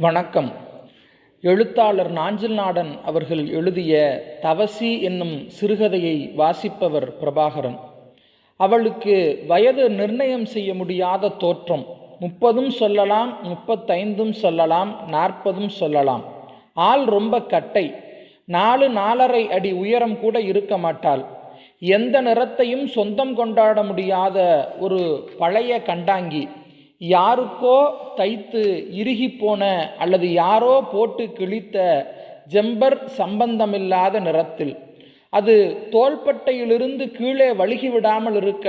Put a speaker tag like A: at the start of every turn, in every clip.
A: வணக்கம். எழுத்தாளர் நாஞ்சில் நாடன் அவர்கள் எழுதிய தவசி என்னும் சிறுகதையை வாசிப்பவர் பிரபாகரன். அவளுக்கு வயது நிர்ணயம் செய்ய முடியாத தோற்றம். முப்பதும் சொல்லலாம் முப்பத்தைந்தும் சொல்லலாம் நாற்பதும் சொல்லலாம். ஆள் ரொம்ப கட்டை. நாலு நாலரை அடி உயரம் கூட இருக்க மாட்டாள். எந்த நிறத்தையும் சொந்தம் கொண்டாட முடியாத ஒரு பழைய கண்டாங்கி. யாருக்கோ தைத்து இறுகிப்போன அல்லது யாரோ போட்டு கிழித்த ஜெம்பர் சம்பந்தமில்லாத நிறத்தில். அது தோள்பட்டையிலிருந்து கீழே வழுகி விடாமல் இருக்க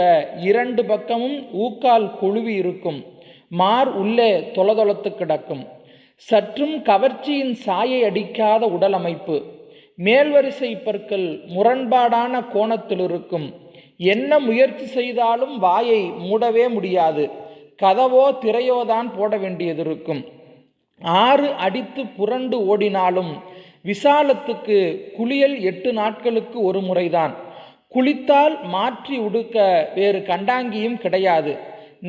A: இரண்டு பக்கமும் ஊக்கால் குழுவி இருக்கும். மார் உள்ளே தொலதொலத்து கிடக்கும். சற்றும் கவர்ச்சியின் சாயை அடிக்காத உடலமைப்பு. மேல்வரிசை பற்கள் முரண்பாடான கோணத்தில் இருக்கும் என்ன முயற்சி செய்தாலும் வாயை மூடவே முடியாது. கதவோ திரையோதான் போட வேண்டியது இருக்கும் ஆறு அடித்து புரண்டு ஓடினாலும் விசாலத்துக்கு குளியல் எட்டு நாட்களுக்கு ஒரு முறைதான். குளித்தால் மாற்றி உடுக்க வேறு கண்டாங்கியும் கிடையாது.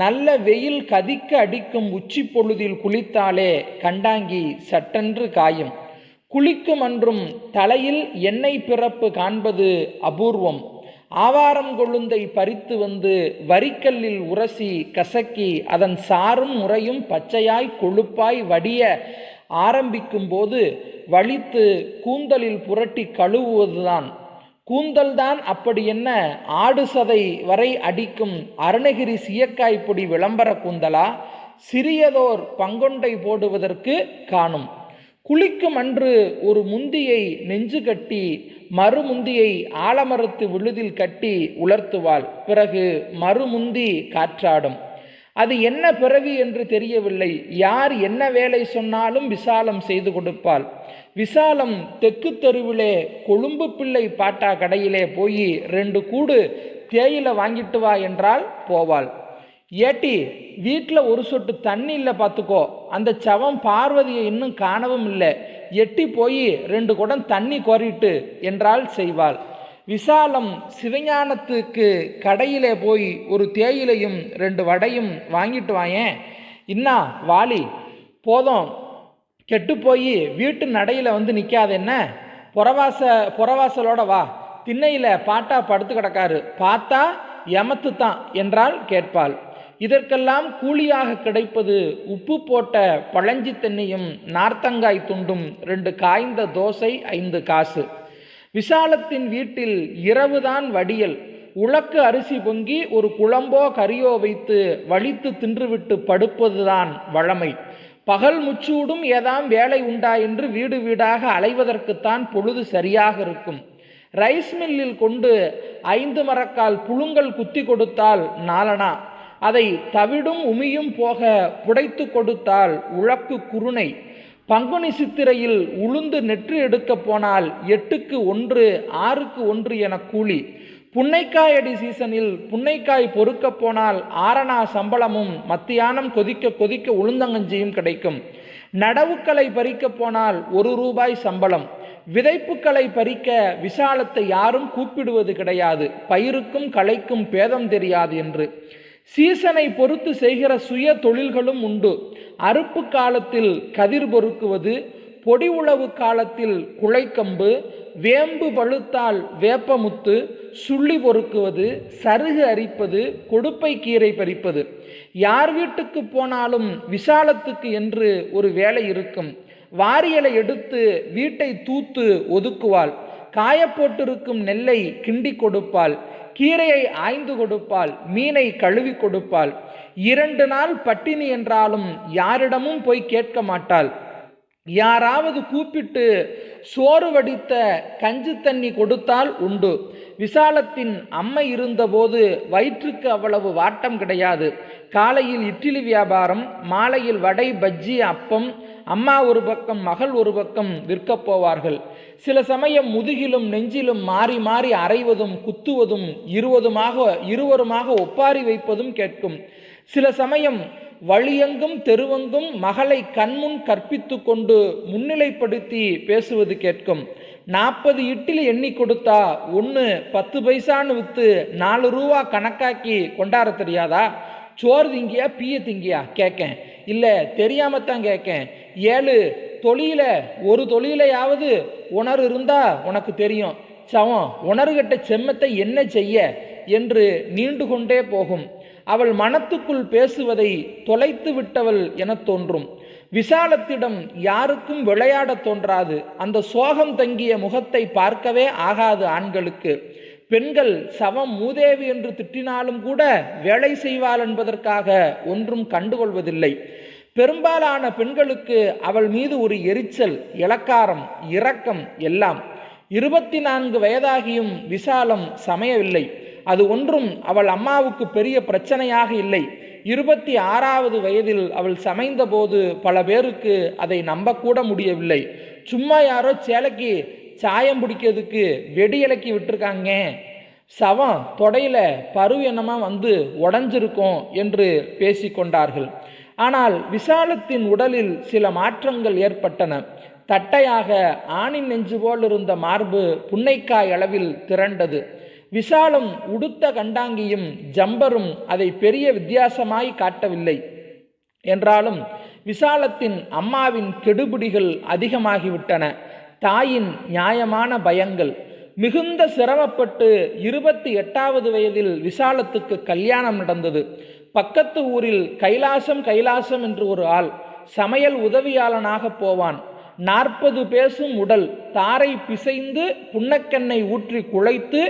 A: நல்ல வெயில் கதிக்க அடிக்கும் உச்சி பொழுதில் குளித்தாலே கண்டாங்கி சட்டென்று காயும். குளிக்கும் அன்றும் தலையில் எண்ணெய் பிறப்பு காண்பது அபூர்வம். ஆவாரம் கொழுந்தை பறித்து வந்து வரிக்கல்லில் உரசி கசக்கி அதன் சாரும் முறையும் பச்சையாய் கொழுப்பாய் வடிய ஆரம்பிக்கும் போது வலித்து கூந்தலில் புரட்டி கழுவுவதுதான். கூந்தல்தான் அப்படி என்ன? ஆடு சதை வரை அடிக்கும் அருணகிரி சீயக்காய்ப்பொடி விளம்பர கூந்தலா? சிறியதோர் பங்கொண்டை போடுவதற்கு காணும். குளிக்கும் அன்று ஒரு முந்தியை நெஞ்சு கட்டி மறுமுந்தியை ஆலமரத்து விழுதில் கட்டி உலர்த்துவாள். பிறகு மறுமுந்தி காற்றாடும். அது என்ன பிறவி என்று தெரியவில்லை. யார் என்ன வேலை சொன்னாலும் விசாலம் செய்து கொடுப்பாள். விசாலம் தெற்கு தெருவிலே கொழும்பு பிள்ளை பாட்டா கடையிலே போய் ரெண்டு கூடு தேயிலை வாங்கிட்டு வா என்றால் போவாள். ஏட்டி வீட்டில் ஒரு சொட்டு தண்ணி இல்லை பார்த்துக்கோ அந்த சவம் பார்வதியை இன்னும் காணவும் இல்லை. எட்டி போய் ரெண்டு குடம் தண்ணி கோரிட்டு என்றால் செய்வாள். விசாலம் சிவஞானத்துக்கு கடையிலே போய் ஒரு தேயிலையும் ரெண்டு வடையும் வாங்கிட்டு வாயேன். இன்னா வாலி போதும். கெட்டு போய் வீட்டு நடையில் வந்து நிற்காத என்ன? புறவாச புறவாசலோட வா. திண்ணையில் பாட்டா படுத்து கிடக்காரு. பார்த்தா எமத்து தான் என்றால் கேட்பாள். இதற்கெல்லாம் கூலியாக கிடைப்பது உப்பு போட்ட பழஞ்சி தென்னையும் நார்த்தங்காய் துண்டும் ரெண்டு காய்ந்த தோசை ஐந்து காசு. விசாலத்தின் வீட்டில் இரவுதான் வடியல். உலக்கு அரிசி பொங்கி ஒரு குழம்போ கறியோ வைத்து வலித்து தின்றுவிட்டு படுப்பதுதான் வழமை. பகல் முச்சூடும் ஏதாம் வேலை உண்டா என்று வீடு வீடாக அலைவதற்குத்தான் பொழுது சரியாக இருக்கும். ரைஸ் மில்லில் கொண்டு ஐந்து மரக்கால் புழுங்கல் குத்தி கொடுத்தால் நாலனா அதை தவிடும் உமியும் போக புடைத்து கொடுத்தால் உழக்கு குருணை. பங்குனி சித்திரையில் உளுந்து நெற்று எடுக்க போனால் எட்டுக்கு ஒன்று ஆறுக்கு ஒன்று என கூலி. புன்னைக்காய் அடி சீசனில் புன்னைக்காய் பொறுக்க போனால் ஆரணா சம்பளமும் மத்தியானம் கொதிக்க கொதிக்க உளுந்தங்கஞ்சியும் கிடைக்கும். நடவுக்களை பறிக்க போனால் ஒரு ரூபாய் சம்பளம். விதைப்புக்களை பறிக்க விசாலத்தை யாரும் கூப்பிடுவது கிடையாது. பயிருக்கும் களைக்கும் பேதம் தெரியாது என்று. சீசனை பொறுத்து செய்கிற சுய தொழில்களும் உண்டு. அறுப்பு காலத்தில் கதிர் பொறுக்குவது பொடி உழவு காலத்தில் குழைக்கம்பு வேம்பு பழுத்தால் வேப்பமுத்து சுள்ளி பொறுக்குவது சருகு அரிப்பது கொடுப்பை கீரை பறிப்பது. யார் வீட்டுக்கு போனாலும் விசாலத்துக்கு என்று ஒரு வேலை இருக்கும். வாரியலை எடுத்து வீட்டை தூத்து ஒதுக்குவாள். காயப்போட்டிருக்கும் நெல்லை கிண்டி கொடுப்பாள். கீரையை ஆய்ந்து கொடுப்பாள் மீனை கழுவி கொடுப்பாள். இரண்டு நாள் பட்டினி என்றாலும் யாரிடமும் போய் கேட்க மாட்டாள். யாராவது கூப்பிட்டு சோறு வடித்த கஞ்சி தண்ணி கொடுத்தால் உண்டு. விசாலத்தின் அம்மை இருந்தபோது வயிற்றுக்கு அவ்வளவு வாட்டம் கிடையாது. காலையில் இட்லி வியாபாரம் மாலையில் வடை பஜ்ஜி அப்பம் அம்மா ஒரு பக்கம் மகள் ஒரு பக்கம் விற்கப் போவார்கள். சில சமயம் முதுகிலும் நெஞ்சிலும் மாறி மாறி அரைவதும் குத்துவதும் இருவதுமாக இருவருமாக ஒப்பாரி வைப்பதும் கேட்கும். சில சமயம் வழியெங்கும் தெருவெங்கும் மகளை கண்முன் கற்பித்து கொண்டு முன்னிலைப்படுத்தி பேசுவது கேட்கும். நாற்பது இட்டில் எண்ணி கொடுத்தா ஒன்று பத்து பைசான்னு விற்று நாலு ரூபா கணக்காக்கி கொண்டாட தெரியாதா? சோறு திங்கியா பீய திங்கியா? கேட்கேன். இல்லை தெரியாமத்தான் கேட்கேன். ஏழு. தொழில ஒரு தொழிலையாவது உணர்வு இருந்தா உனக்கு தெரியும். சவம் உணர்கிட்ட செம்மத்தை என்ன செய்ய என்று நீண்டு கொண்டே போகும். அவள் மனத்துக்குள் பேசுவதை தொலைத்து விட்டவள் என தோன்றும். விசாலத்திடம் யாருக்கும் விளையாடத் தோன்றாது. அந்த சோகம் தங்கிய முகத்தை பார்க்கவே ஆகாது ஆண்களுக்கு. பெண்கள் சவம் மூதேவி என்று திட்டினாலும் கூட வேலை செய்வாள் என்பதற்காக ஒன்றும் கண்டுகொள்வதில்லை. பெரும்பாலான பெண்களுக்கு அவள் மீது ஒரு எரிச்சல் இலக்காரம் இரக்கம் எல்லாம். இருபத்தி நான்கு வயதாகியும் விசாலம் சமையவில்லை. அது ஒன்றும் அவள் அம்மாவுக்கு பெரிய பிரச்சனையாக இல்லை. இருபத்தி ஆறாவது வயதில் அவள் சமைந்தபோது பல பேருக்கு அதை நம்பக்கூட முடியவில்லை. சும்மா யாரோ சேலைக்கு சாயம் பிடிக்கிறதுக்கு வெடி இலக்கி விட்டுருக்காங்க. சவம் தொடையில பரு என்னமா வந்து உடஞ்சிருக்கும் என்று பேசிக்கொண்டார்கள். ஆனால் விசாலத்தின் உடலில் சில மாற்றங்கள் ஏற்பட்டன. தட்டையாக ஆணின் நெஞ்சு போல் இருந்த மார்பு புன்னைக்காய் அளவில் திரண்டது. விசாலம் உடுத்த கண்டாங்கியும் ஜம்பரும் அதை பெரிய வித்தியாசமாய் காட்டவில்லை. என்றாலும் விசாலத்தின் அம்மாவின் கெடுபிடிகள் அதிகமாகிவிட்டன. தாயின் நியாயமான பயங்கள். மிகுந்த சிரமப்பட்டு இருபத்தி எட்டாவது வயதில் விசாலத்துக்கு கல்யாணம் நடந்தது. பக்கத்து ஊரில் கைலாசம் கைலாசம் என்று ஒரு ஆள் சமையல் உதவியாளனாக போவான். நாற்பது பேசும் உடல் தாரை பிசைந்து புன்னக்கெண்ணை ஊற்றி குழைத்து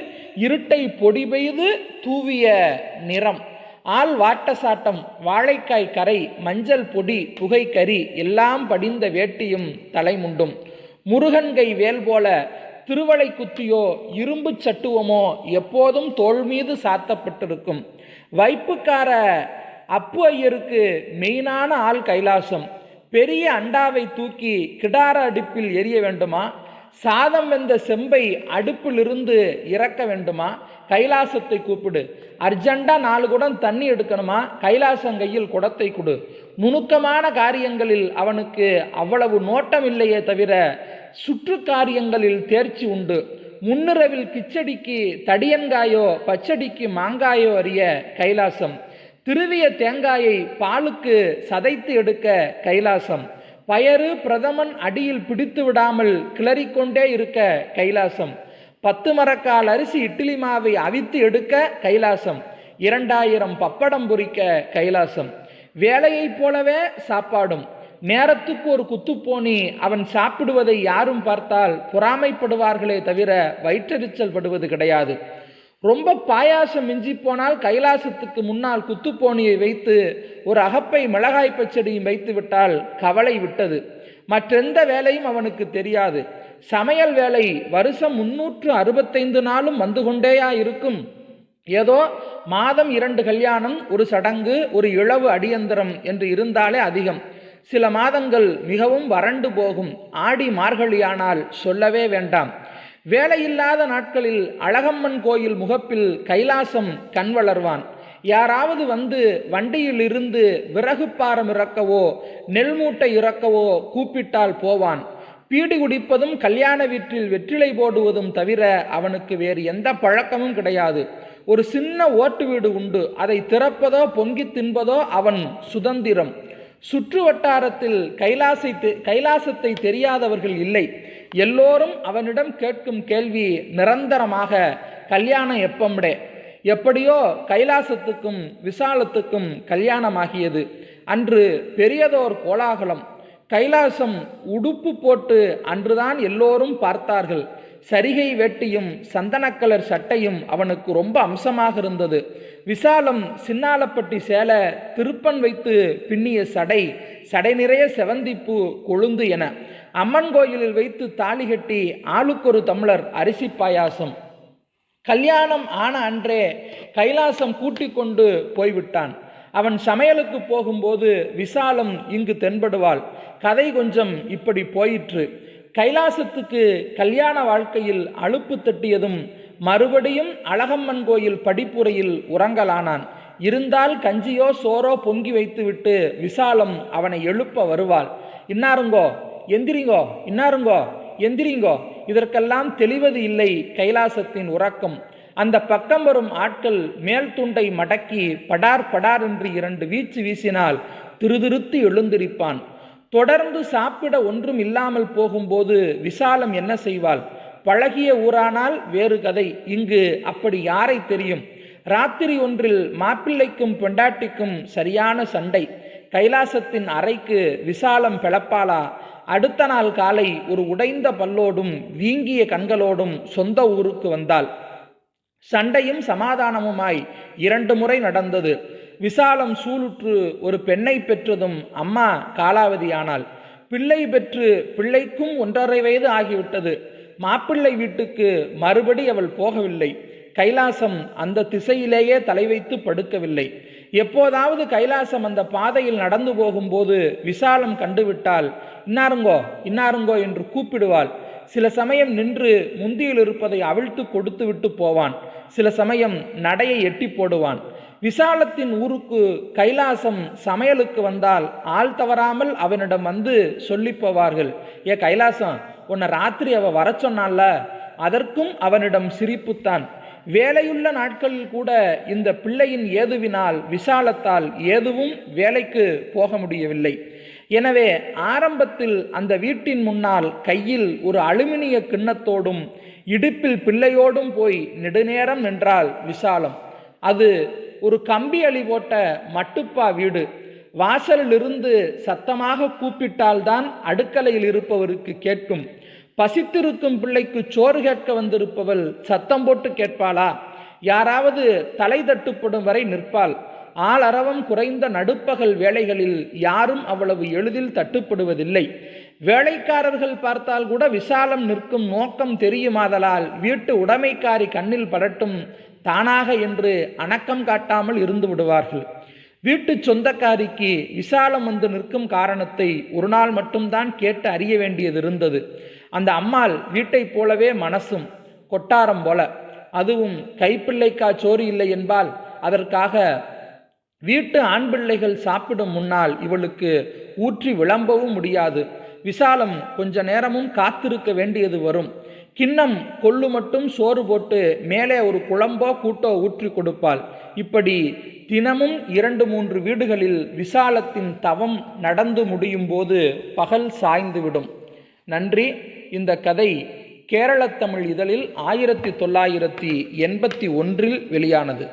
A: இருட்டை பொடி பெய்து தூவிய நிறம். ஆள் வாட்டசாட்டம் வாழைக்காய் கரை மஞ்சள் பொடி புகைக்கறி எல்லாம் படிந்த வேட்டியும் தலைமுண்டும். முருகன்கை வேல் போல திருவளை குத்தியோ இரும்பு சட்டுவமோ எப்போதும் தோள் மீது சாத்தப்பட்டிருக்கும். வைப்புக்கார அப்பு ஐயருக்கு மெயினான ஆள் கைலாசம். பெரிய அண்டாவை தூக்கி கிடார அடுப்பில் எரிய வேண்டுமா? சாதம் வெந்த செம்பை அடுப்பிலிருந்து இறக்க வேண்டுமா? கைலாசத்தை கூப்பிடு. அர்ஜெண்டா நாலு குடம் தண்ணி எடுக்கணுமா? கைலாசம் கையில் குடத்தை கொடு. நுணுக்கமான காரியங்களில் அவனுக்கு அவ்வளவு நோட்டம் இல்லையே தவிர சுற்று காரியங்களில் தேர்ச்சி உண்டு. முன்னிரவில் கிச்சடிக்கு தடியன்காயோ பச்சடிக்கு மாங்காயோ அறிய கைலாசம். திருவிய தேங்காயை பாலுக்கு சதைத்து எடுக்க கைலாசம். பயறு பிரதமன் அடியில் பிடித்து விடாமல் கிளறிக்கொண்டே இருக்க கைலாசம். பத்து மரக்கால் அரிசி இட்லி மாவை அவித்து எடுக்க கைலாசம். இரண்டாயிரம் பப்படம் பொறிக்க கைலாசம். வேலையைப் போலவே சாப்பாடும். நேரத்துக்கு ஒரு குத்துப்போனி அவன் சாப்பிடுவதை யாரும் பார்த்தால் பொறாமைப்படுவார்களே தவிர வயிற்றெரிச்சல் படுவது கிடையாது. ரொம்ப பாயாசம் மிஞ்சி போனால் கைலாசத்துக்கு முன்னால் குத்துப்போனியை வைத்து ஒரு அகப்பை மிளகாய் பச்சடியும் வைத்து விட்டால் கவலை விட்டது. மற்றெந்த வேலையும் அவனுக்கு தெரியாது. சமையல் வேலை வருஷம் முன்னூற்று அறுபத்தைந்து நாளும் வந்து கொண்டேயா இருக்கும். ஏதோ மாதம் இரண்டு கல்யாணம் ஒரு சடங்கு ஒரு இழவு அடியந்திரம் என்று இருந்தாலே அதிகம். சில மாதங்கள் மிகவும் வறண்டு போகும். ஆடி மார்கழியானால் சொல்லவே வேண்டாம். வேலையில்லாத நாட்களில் அழகம்மன் கோயில் முகப்பில் கைலாசம் கண் வளர்வான். யாராவது வந்து வண்டியில் இருந்து விறகு பாரம் இறக்கவோ நெல் மூட்டை இறக்கவோ கூப்பிட்டால் போவான். பீடி குடிப்பதும் கல்யாண வீட்டில் வெற்றிலை போடுவதும் தவிர அவனுக்கு வேறு எந்த பழக்கமும் கிடையாது. ஒரு சின்ன ஓட்டு வீடு உண்டு. அதை திறப்பதோ பொங்கி தின்பதோ அவன் சுதந்திரம். சுற்று வட்டாரத்தில் கைலாசை தெ- கைலாசத்தை தெரியாதவர்கள் இல்லை. எல்லோரும் அவனிடம் கேட்கும் கேள்வி நிரந்தரமாக கல்யாணம் எப்பம்டே? எப்படியோ கைலாசத்துக்கும் விசாலத்துக்கும் கல்யாணமாகியது. அன்று பெரியதோர் கோலாகலம். கைலாசம் உடுப்பு போட்டு அன்றுதான் எல்லோரும் பார்த்தார்கள். சரிகை வேட்டியும் சந்தனக்கலர் சட்டையும் அவனுக்கு ரொம்ப அம்சமாக இருந்தது. விசாலம் சின்னாலப்பட்டி சேலை திருப்பன் வைத்து பின்னிய சடை சடை நிறைய செவந்திப்பூ கொழுந்து என. அம்மன் கோயிலில் வைத்து தாலி கட்டி ஆளுக்கொரு தமிழர் அரிசி பாயாசம். கல்யாணம் ஆன அன்றே கைலாசம் கூட்டி கொண்டு போய்விட்டான். அவன் சமையலுக்கு போகும்போது விசாலம் இங்கு தென்படுவாள். கதை கொஞ்சம் இப்படி போயிற்று. கைலாசத்துக்கு கல்யாண வாழ்க்கையில் அலுப்பு தட்டியதும் மறுபடியும் அழகம்மன் கோயில் படிப்புரையில் உறங்கலானான். இருந்தால் கஞ்சியோ சோறோ பொங்கி வைத்துவிட்டு விசாலம் அவனை எழுப்ப வருவாள். இன்னாருங்கோ? எந்திரிங்கோ? இன்னாருங்கோ? எந்திரிங்கோ? இதற்கெல்லாம் தெளிவது இல்லை கைலாசத்தின் உறக்கம். அந்த பக்கம் வரும் ஆட்கள் மேல் துண்டை மடக்கி படார் படார் என்று இரண்டு வீச்சு வீசினால் திருதிருத்து எழுந்திருப்பான். தொடர்ந்து சாப்பிட ஒன்றும் இல்லாமல் போகும்போது விசாலம் என்ன செய்வாள்? பழகிய ஊரானால் வேறு கதை. இங்கு அப்படி யாரை தெரியும்? ராத்திரி ஒன்றில் மாப்பிள்ளைக்கும் பெண்டாட்டிக்கும் சரியான சண்டை. கைலாசத்தின் அறைக்கு விசாலம் பிளப்பாளா? அடுத்த நாள் காலை ஒரு உடைந்த பல்லோடும் வீங்கிய கண்களோடும் சொந்த ஊருக்கு வந்தாள். சண்டையும் சமாதானமுமாய் இரண்டு முறை நடந்தது. விசாலம் சூளுற்று ஒரு பெண்ணை பெற்றதும் அம்மா காலாவதியானாள். பிள்ளை பெற்று பிள்ளைக்கும் ஒன்றரை வயது ஆகிவிட்டது. மாப்பிள்ளை வீட்டுக்கு மறுபடி அவள் போகவில்லை. கைலாசம் அந்த திசையிலேயே தலை வைத்து படுக்கவில்லை. எப்போதாவது கைலாசம் அந்த பாதையில் நடந்து போகும்போது விசாலம் கண்டுவிட்டால் இன்னாருங்கோ இன்னாருங்கோ என்று கூப்பிடுவாள். சில சமயம் நின்று முந்தியில் இருப்பதை அவிழ்த்து கொடுத்து விட்டு போவான். சில சமயம் நடையை எட்டி போடுவான். விசாலத்தின் ஊருக்கு கைலாசம் சமையலுக்கு வந்தால் ஆள் தவறாமல் அவனிடம் வந்து சொல்லி போவார்கள் ஏ கைலாசம் உன்னை ராத்திரி அவ வர சொன்னால அதற்கும் அவனிடம் சிரிப்புத்தான். வேலையுள்ள நாட்களில் கூட இந்த பிள்ளையின் ஏதுவினால் விசாலத்தால் ஏதுவும் வேலைக்கு போக முடியவில்லை. எனவே ஆரம்பத்தில் அந்த வீட்டின் முன்னால் கையில் ஒரு அலுமினிய கிண்ணத்தோடும் இடுப்பில் பிள்ளையோடும் போய் நெடுநேரம் நின்றால் விசாலம். அது ஒரு கம்பி அழி போட்ட மட்டுப்பா வீடு. வாசலிலிருந்து சத்தமாக கூப்பிட்டால்தான் அடுக்கலையில் இருப்பவருக்கு கேட்கும். பசித்திருக்கும் பிள்ளைக்கு சோறு கேட்க வந்திருப்பவள் சத்தம் போட்டு கேட்பாளா? யாராவது தலை தட்டுப்படும் வரை நிற்பாள். ஆளரவம் குறைந்த நடுப்பகல் வேளைகளில் யாரும் அவ்வளவு எளிதில் தட்டுப்படுவதில்லை. வேலைக்காரர்கள் பார்த்தால் கூட விசாலம் நிற்கும் நோக்கம் தெரியுமாதலால் வீட்டு உடைமைக்காரி கண்ணில் படட்டும் தானாக என்று அணக்கம் காட்டாமல் இருந்து விடுவார்கள். வீட்டு சொந்தக்காரிக்கு விசாலம் வந்து நிற்கும் காரணத்தை ஒரு நாள் மட்டும்தான் கேட்டு அறிய வேண்டியது இருந்தது. அந்த அம்மாள் வீட்டைப் போலவே மனசும் கொட்டாரம் போல. அதுவும் கைப்பிள்ளைக்கா சோறு இல்லை என்பால் அதற்காக வீட்டு ஆண் பிள்ளைகள் சாப்பிடும் முன்னால் இவளுக்கு ஊற்றி விளம்பவும் முடியாது. விசாலம் கொஞ்ச நேரமும் காத்திருக்க வேண்டியது வரும். கிண்ணம் கொள்ளு மட்டும் சோறு போட்டு மேலே ஒரு குழம்போ கூட்டோ ஊற்றி கொடுப்பாள். இப்படி தினமும் இரண்டு மூன்று வீடுகளில் விசாலத்தின் தவம் நடந்து முடியும் போது பகல் சாய்ந்துவிடும். நன்றி. இந்த கதை கேரள தமிழ் இதழில் ஆயிரத்தி தொள்ளாயிரத்தி எண்பத்தி ஒன்றில் வெளியானது.